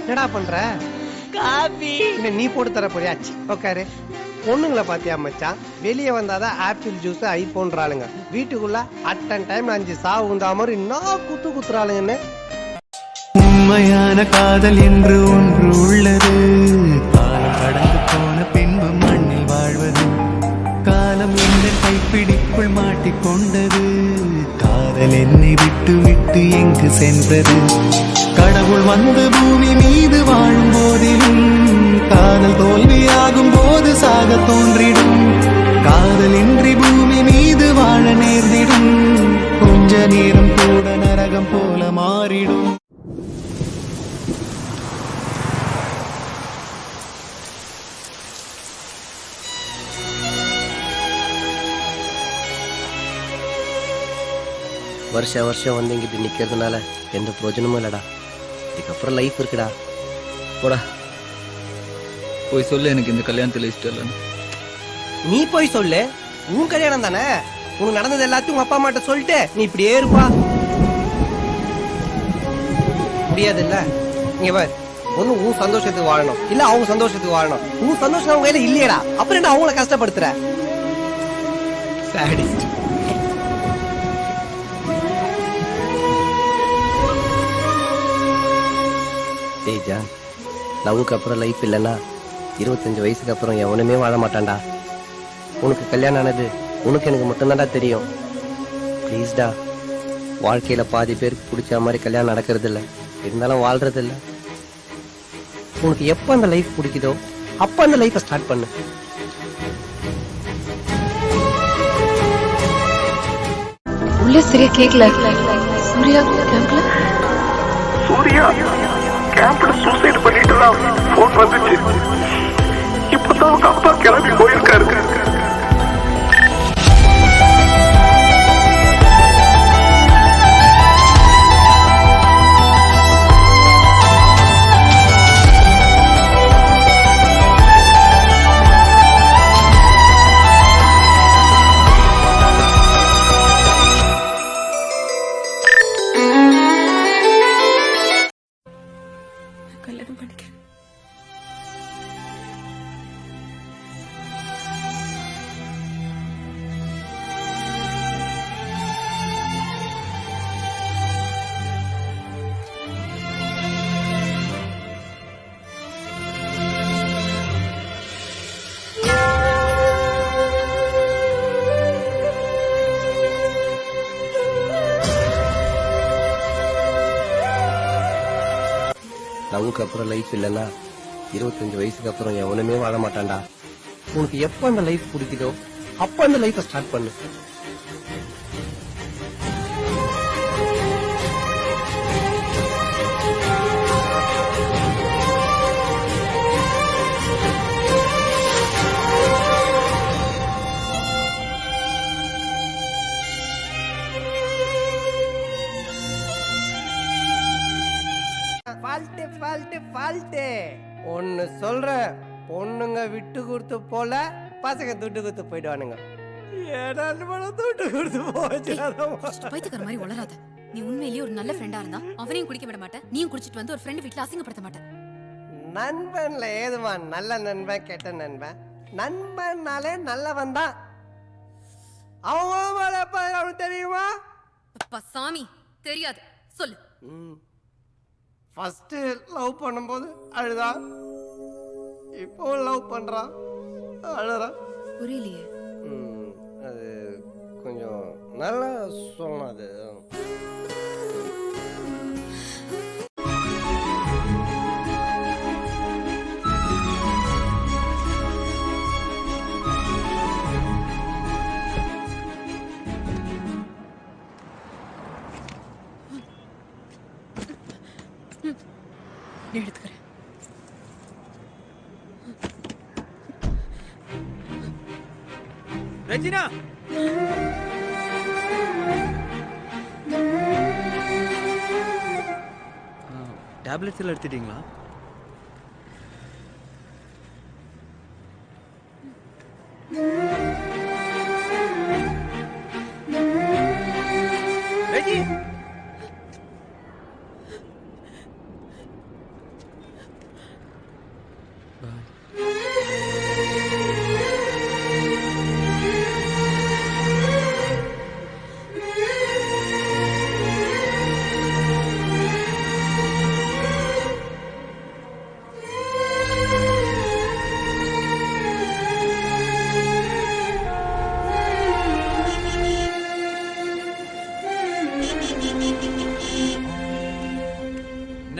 என்னடா பண்ற? காபி. நீ போட்டு தர போறியாச்சு உட்காரு பொண்ணுங்களை பாத்தியா மச்சான் வெளியே வந்தாதான் ஆப்பிள் ஜூஸ் ஐபோன்ற ஆளுங்க வீட்டுக்குள்ள அட்டன் டைம் அஞ்சு சாவு உண்டா மாதிரி இன்னும் குத்து குத்துறாளுங்கன்னு. உண்மையான காதல் என்று ஒன்று உள்ளது. கொண்டது. காதல் என்னை விட்டு விட்டு எங்கு சென்றது? கடவுள் வந்து பூமி மீது வாழும் போதிலும் காதல் தோல்வியாகும் போது சாக தோன்றிடும். வருஷ வருஷம் வந்து இங்க இப்படி நிக்கிறதுனால எந்த பிரயோஜனமும் இல்லடா இதுக்கப்புறம் லைஃப் இருக்குடா போடா போய் சொல்லு எனக்கு இந்த கல்யாணத்துல இஷ்டம் இல்லைன்னு நீ போய் சொல்லு உன் கல்யாணம் தானே உனக்கு நடந்தது எல்லாத்தையும் உங்க அப்பா அம்மாட்ட சொல்லிட்டு நீ இப்படியே இருப்பா முடியாது இல்ல இங்க பார் ஒண்ணு உன் சந்தோஷத்துக்கு வாழணும் இல்ல அவங்க சந்தோஷத்துக்கு வாழணும் உன் சந்தோஷம் அவங்க கையில இல்லையடா அப்புறம் என்ன அவங்கள கஷ்டப்படுத்துற Sadist. ஜான் லவ்வுக்கு அப்புறம் லைஃப் இல்லைன்னா இருபத்தஞ்சு வயசுக்கு அப்புறம் எவனுமே வாழ மாட்டான்டா. உனக்கு கல்யாணம் ஆனது உனக்கு எனக்கு மட்டும்தான்டா தெரியும். ப்ளீஸ்டா வாழ்க்கையில பாதி பேருக்கு பிடிச்ச மாதிரி கல்யாணம் நடக்கிறது இல்ல இருந்தாலும் வாழ்றது இல்ல உனக்கு எப்ப அந்த லைஃப் பிடிக்குதோ அப்ப அந்த லைஃபை ஸ்டார்ட் பண்ணு. உள்ள சரியா கேக்கல சூர்யா சூர்யா? கேம்ப்ல சூசைட் பண்ணிட்டு தான் போன் வந்துச்சு. அவனுக்கு அப்புறம் லைஃப் இல்லைன்னா இருபத்தஞ்சு வயசுக்கு அப்புறம் எவனுமே வாழ மாட்டான்டா. உனக்கு எப்ப அந்த லைஃப் பிடிக்குதோ அப்ப அந்த லைஃபை ஸ்டார்ட் பண்ணு. பொண்ணுங்க விட்டு கொடுத்து போல பசங்க துட்டு கொடுத்து போயிடுவானுங்க. துட்டு கொடுத்து பைத்தியக்கார மாதிரி நீ உண்மையிலேயே ஒரு நல்ல ஃப்ரெண்டா இருந்தா அவனையும் குடிக்க விட மாட்டேன். நீயும் குடிச்சிட்டு வந்து ஒரு ஃப்ரெண்ட் வீட்ல அசிங்கப்படுத்த மாட்டேன். நண்பன்ல ஏதுமா நல்ல நண்பன் கெட்ட நண்பன். நண்பன்னாலே நல்லவன் தான். அவன் தெரியுமா? அப்பா சாமி தெரியாது. சொல்லு. ஃபர்ஸ்ட் லவ் பண்ணும்போது அழுதா? இப்போ லவ் பண்றான். அழுறான் புரியலையே. அது கொஞ்சம் நல்லா சொல்லணும் அது. ரஜினா டேப்லெட்ஸ் எல்லாம் எடுத்துட்டீங்களா?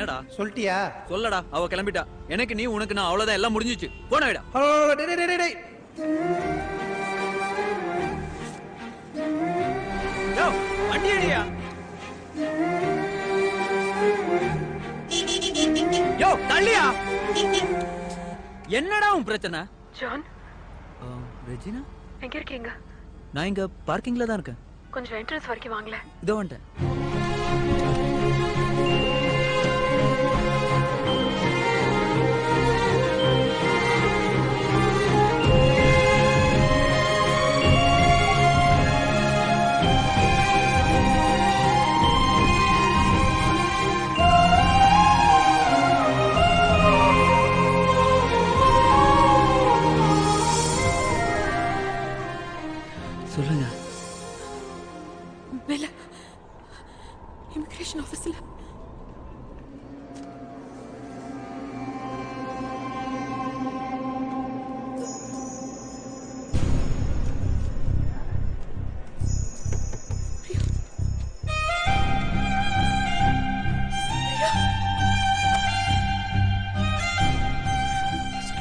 என்னடா? சொல்லிட்டியா? சொல்லடா அவ கிளம்பிட்டா. எனக்கு நீ உனக்கு நான் அவ்வளவுதான் எல்லாம் முடிஞ்சிச்சு. போன விடா. வண்டி அடியா? யோ தள்ளியா? என்னடா உன் பிரச்சனை? ஜான்? ஆ, ரெஜினா? எங்க இருக்கீங்க? நான் இங்க பார்க்கிங்ல தான் இருக்கேன். கொஞ்சம் என்ட்ரன்ஸ் வரைக்கும் வாங்கல இதோ வந்துட்டேன்.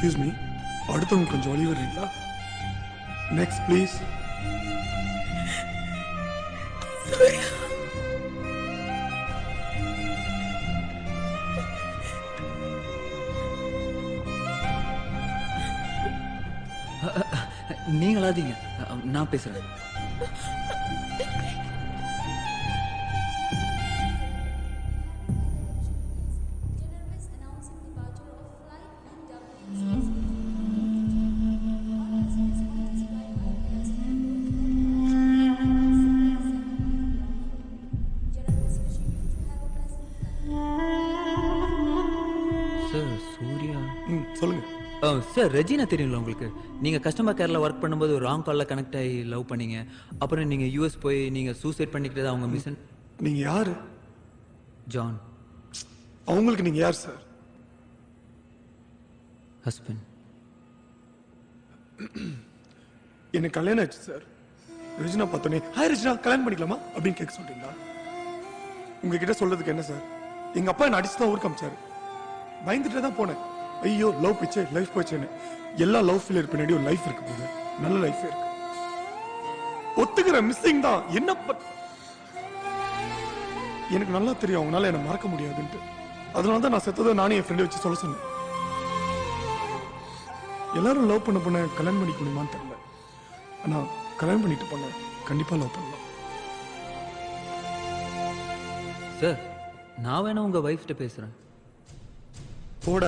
எக்ஸ்கியூஸ் மீ அடுத்தவங்க கொஞ்சம் வழி வர்றீங்களா? நெக்ஸ்ட் ப்ளீஸ் நீங்க அழாதீங்க அ, நான் பேசுறேன். சார் ரெஜினா தெரியும்ல உங்களுக்கு? நீங்க கஸ்டமர் கேர்ல ஒர்க் பண்ணும்போது ஒரு ராங் கால்ல கனெக்ட் ஆகி லவ் பண்ணீங்க. அப்புறம் நீங்க யூஎஸ் போய் நீங்க சூசைட் பண்ணிக்கிட்டது அவங்க மிஷன் நீங்க யாரு? ஜான் அவங்களுக்கு நீங்க யார் சார் ஹஸ்பண்ட் எனக்கு கல்யாணம் ஆச்சு சார் ரிஜினா பார்த்தோன்னே ஹாய் ரிஜினா கல்யாணம் பண்ணிக்கலாமா? அப்படின்னு கேட்க சொல்றீங்களா? உங்ககிட்ட சொல்றதுக்கு என்ன சார் எங்க அப்பா என்ன அடிச்சு தான் ஊருக்கு அமிச்சாரு. பயந்துட்டே தான் போனேன். ஐயோ லவ் பிச்சே லைஃப் போச்சேன்னு. எல்லா லவ் ஃபெயிலியர் பின்னாடி ஒரு லைஃப் இருக்கு போது நல்ல லைஃப் இருக்கு. ஒத்துக்கிற மிஸ்ஸிங் தான். என்ன எனக்கு நல்லா தெரியும் அவங்களால என்ன மறக்க முடியாதுன்ட்டு. அதனால தான் நான் செத்ததை நானே என் ஃப்ரெண்டை வச்சு சொல்ல சொன்னேன். எல்லாரும் லவ் பண்ண பொண்ண கல்யாணம் பண்ணிக்க முடியுமான்னு தெரியல. ஆனா கல்யாணம் பண்ணிட்டு பொண்ண கண்டிப்பா லவ் பண்ணலாம். சார் நான் வேணா உங்க வைஃப்ட்ட பேசுறேன். போட.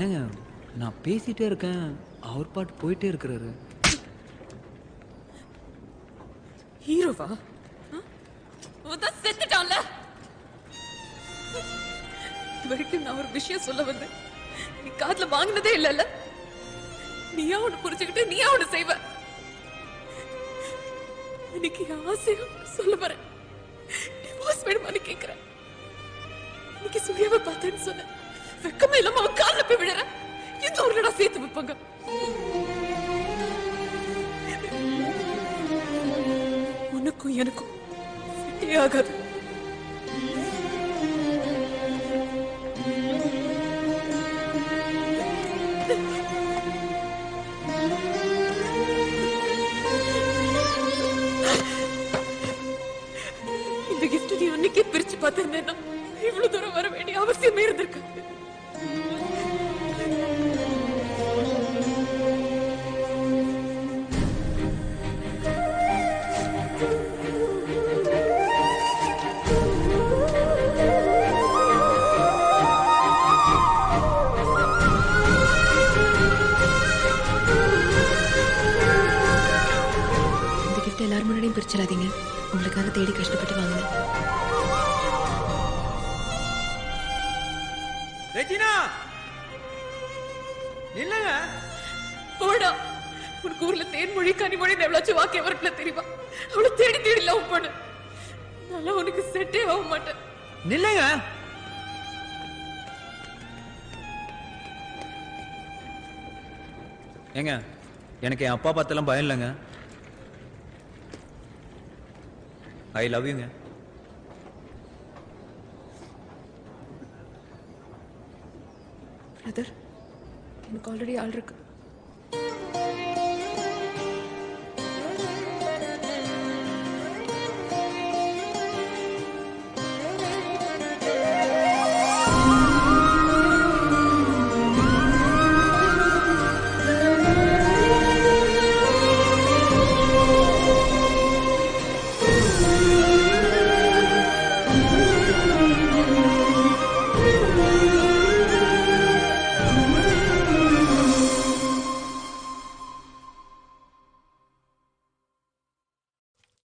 என்னங்க நான் பேசிட்டே இருக்கேன். அவர் பாட்டு போயிட்டே இருக்கிறாரு. ஹீரோவா? செத்துட்டான்ல? இது வரைக்கும் நான் ஒரு விஷயம் சொல்ல வந்தேன். நீ காதுல வாங்கினதே இல்லல்ல? நீயா ஒண்ணு புரிச்சுக்கிட்டு நீயா ஒண்ணு செய்வ? இன்னைக்கு ஆசையும் சொல்ல வரேன். டிவோர்ஸ் வேணுமான்னு கேக்குறேன். இன்னைக்கு சூர்யாவை பார்த்தேன்னு சொன்னேன். வெக்கமே இல்லாம அவன் கால்ல போய் விழற. எந்த ஊர்லடா சேர்த்து வைப்பாங்க. உனக்கும் எனக்கும் ஆகாது நாங்க தேடி கஷ்டப்பட்டு வாங்கினோம் ரெஜினா! இல்லங்க போடா. உனக்கு ஊர்ல தேன்மொழி கனிமொழி எவ்வளோச்சும் வாக்கே வரட்டுல தெரியுமா? அவ்வளவு தேடி தேடி லவ் பண்ணு. நல்லா உனக்கு செட்டே ஆக மாட்டேன். நில்லுங்க. ஏங்க எனக்கு என் அப்பா பார்த்தெல்லாம் பயம் இல்லைங்க. I love you ma'am brother దీనికి ఆల్రెడీ ఆర్డర్